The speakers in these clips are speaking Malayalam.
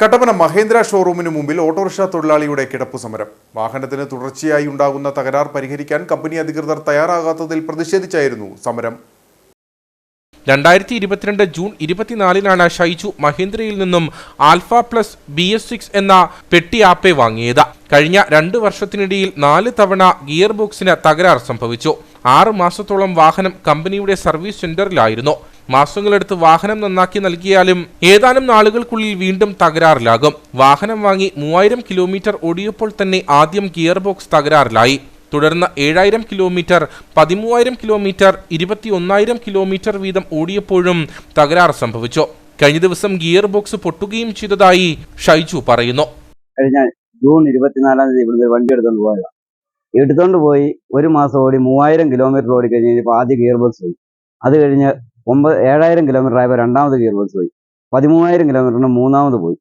കട്ടപ്പന മഹേന്ദ്ര ഷോറൂമിന് മുമ്പിൽ ഓട്ടോറിക്ഷ തൊഴിലാളിയുടെ കിടപ്പു സമരം. വാഹനത്തിന് തുടർച്ചയായി ഉണ്ടാകുന്ന തകരാർ പരിഹരിക്കാൻ കമ്പനി അധികൃതർ തയ്യാറാകാത്തതിൽ പ്രതിഷേധിച്ചായിരുന്നു സമരം. രണ്ടായിരത്തി ഇരുപത്തിരണ്ട് ജൂൺ ഇരുപത്തിനാലിനാണ് ഷൈജു മഹീന്ദ്രയിൽ നിന്നും alpha plus B S six എന്ന പെട്ടി ആപ്പെ വാങ്ങിയത്. കഴിഞ്ഞ രണ്ട് വർഷത്തിനിടയിൽ നാല് തവണ ഗിയർ ബോക്സിന് തകരാർ സംഭവിച്ചു. ആറ് മാസത്തോളം വാഹനം കമ്പനിയുടെ സർവീസ് സെന്ററിലായിരുന്നു. മാസങ്ങളെടുത്ത് വാഹനം നന്നാക്കി നൽകിയാലും ഏതാനും നാളുകൾക്കുള്ളിൽ വീണ്ടും തകരാറിലാകും. വാഹനം വാങ്ങി മൂവായിരം കിലോമീറ്റർ ഓടിയപ്പോൾ തന്നെ ആദ്യം ഗിയർ ബോക്സ് തകരാറിലായി. തുടർന്ന് ഏഴായിരം കിലോമീറ്റർ പതിമൂവായിരം കിലോമീറ്റർ ഇരുപത്തി ഒന്നായിരം കിലോമീറ്റർ വീതം ഓടിയപ്പോഴും തകരാറ് സംഭവിച്ചു. കഴിഞ്ഞ ദിവസം ഗിയർ ബോക്സ് പൊട്ടുകയും ചെയ്തതായി ഷൈജു പറയുന്നു. കഴിഞ്ഞ ജൂൺ ഇരുപത്തിനാലാം തീയതി ഇവിടുന്ന് വണ്ടി എടുത്തോണ്ട് പോയതാണ് എടുത്തോണ്ട് പോയി ഒരു മാസം ഓടി മൂവായിരം കിലോമീറ്റർ ഓടി കഴിഞ്ഞ് കഴിഞ്ഞപ്പോൾ ആദ്യം ഗിയർ ബോക്സ് പോയി. അത് കഴിഞ്ഞ് ഒമ്പത് ഏഴായിരം കിലോമീറ്റർ ആയപ്പോൾ രണ്ടാമത് ഗിയർ ബോക്സ് പോയി. പതിമൂവായിരം കിലോമീറ്ററിന് മൂന്നാമത് പോയി.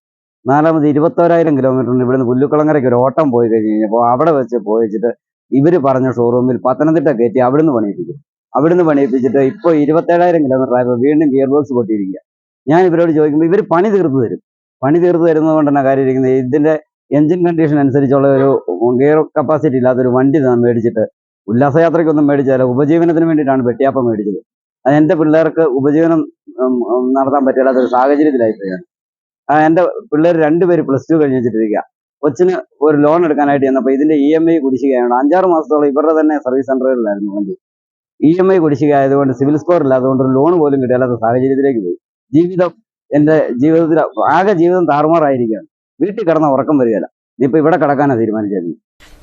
നാലാമത് ഇരുപത്തോരായിരം കിലോമീറ്ററിന് ഇവിടുന്ന് പുല്ലുക്കുളങ്ങരയ്ക്ക് ഒരു ഓട്ടം പോയി കഴിഞ്ഞ് കഴിഞ്ഞപ്പോൾ അവിടെ വെച്ച് പോയിച്ചിട്ട് ഇവർ പറഞ്ഞ ഷോറൂമിൽ പത്തനംതിട്ട കയറ്റി അവിടുന്ന് പണിയിപ്പിക്കും. അവിടുന്ന് പണിയിപ്പിച്ചിട്ട് ഇപ്പോൾ ഇരുപത്തേഴായിരം കിലോമീറ്റർ ആയപ്പോൾ വീണ്ടും ഗിയർ ബോക്സ് പൊട്ടിയിരിക്കുക ഞാൻ ഇവരോട് ചോദിക്കുമ്പോൾ ഇവർ പണി തീർത്ത് തരും. പണി തീർത്ത് തരുന്നത് കൊണ്ട് തന്നെ കാര്യം ഇരിക്കുന്നത്. ഇതിന്റെ എഞ്ചിൻ കണ്ടീഷൻ അനുസരിച്ചുള്ള ഒരു ഗിയർ കപ്പാസിറ്റി ഇല്ലാത്തൊരു വണ്ടി മേടിച്ചിട്ട് ഉല്ലാസയാത്രയ്ക്കൊന്നും മേടിച്ചാലോ ഉപജീവനത്തിന് വേണ്ടിയിട്ടാണ് വെട്ടിയാപ്പം മേടിച്ചത്. എന്റെ പിള്ളേർക്ക് ഉപജീവനം നടത്താൻ പറ്റില്ലാത്തൊരു സാഹചര്യത്തിലായിപ്പോയാണ്. എന്റെ പിള്ളേർ രണ്ടുപേര് പ്ലസ് ടു കഴിഞ്ഞ് വെച്ചിട്ടിരിക്കുക കൊച്ചിന് ഒരു ലോൺ എടുക്കാനായിട്ട് ചെന്നപ്പോൾ ഇതിന്റെ ഇ എം ഐ കുടിശ്ശികയാണ്. അഞ്ചാറ് മാസത്തോളം ഇവരുടെ തന്നെ സർവീസ് സെന്ററുകളിലായിരുന്നു വണ്ടി ഇ എം ഐ കുടിശ്ശിക ആയതുകൊണ്ട് സിവിൽ സ്കോർ ഇല്ലാത്തതുകൊണ്ട് ഒരു ലോൺ പോലും കിട്ടാത്ത സാഹചര്യത്തിലേക്ക് പോയി. ജീവിതം എന്റെ ജീവിതത്തിൽ ആകെ ജീവിതം താറുമാറായിരിക്കുകയാണ്. വീട്ടിൽ കിടന്ന ഉറക്കം വരികയില്ല. ഇനിയിപ്പോൾ ഇവിടെ കിടക്കാനാണ് തീരുമാനിച്ചത്.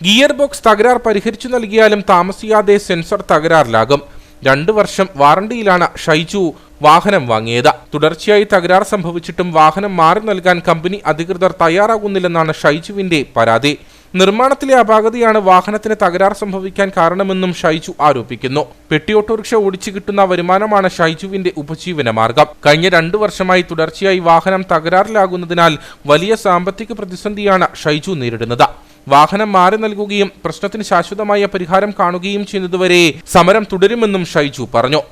ഗിയർ ബോക്സ് തകരാർ പരിഹരിച്ചു നൽകിയാലും താമസിയാതെ സെൻസർ തകരാറിലാകും. രണ്ടു വർഷം വാറണ്ടിയിലാണ് ഷൈജു വാഹനം വാങ്ങിയത്. തുടർച്ചയായി തകരാർ സംഭവിച്ചിട്ടും വാഹനം മാറി നൽകാൻ കമ്പനി അധികൃതർ തയ്യാറാകുന്നില്ലെന്നാണ് ഷൈജുവിന്റെ പരാതി. നിർമ്മാണത്തിലെ അപാകതയാണ് വാഹനത്തിന് തകരാർ സംഭവിക്കാൻ കാരണമെന്നും ഷൈജു ആരോപിക്കുന്നു. പെട്ടി ഓട്ടോറിക്ഷ ഓടിച്ചു കിട്ടുന്ന വരുമാനമാണ് ഷൈജുവിന്റെ ഉപജീവന മാർഗം. കഴിഞ്ഞ രണ്ടു വർഷമായി തുടർച്ചയായി വാഹനം തകരാറിലാകുന്നതിനാൽ വലിയ സാമ്പത്തിക പ്രതിസന്ധിയാണ് ഷൈജു നേരിടുന്നത്. വാഹനം മാറി നൽകുകയും പ്രശ്നത്തിന് ശാശ്വതമായ പരിഹാരം കാണുകയും ചെയ്യുന്നതുവരെ സമരം തുടരുമെന്നും ഷൈജു പറഞ്ഞു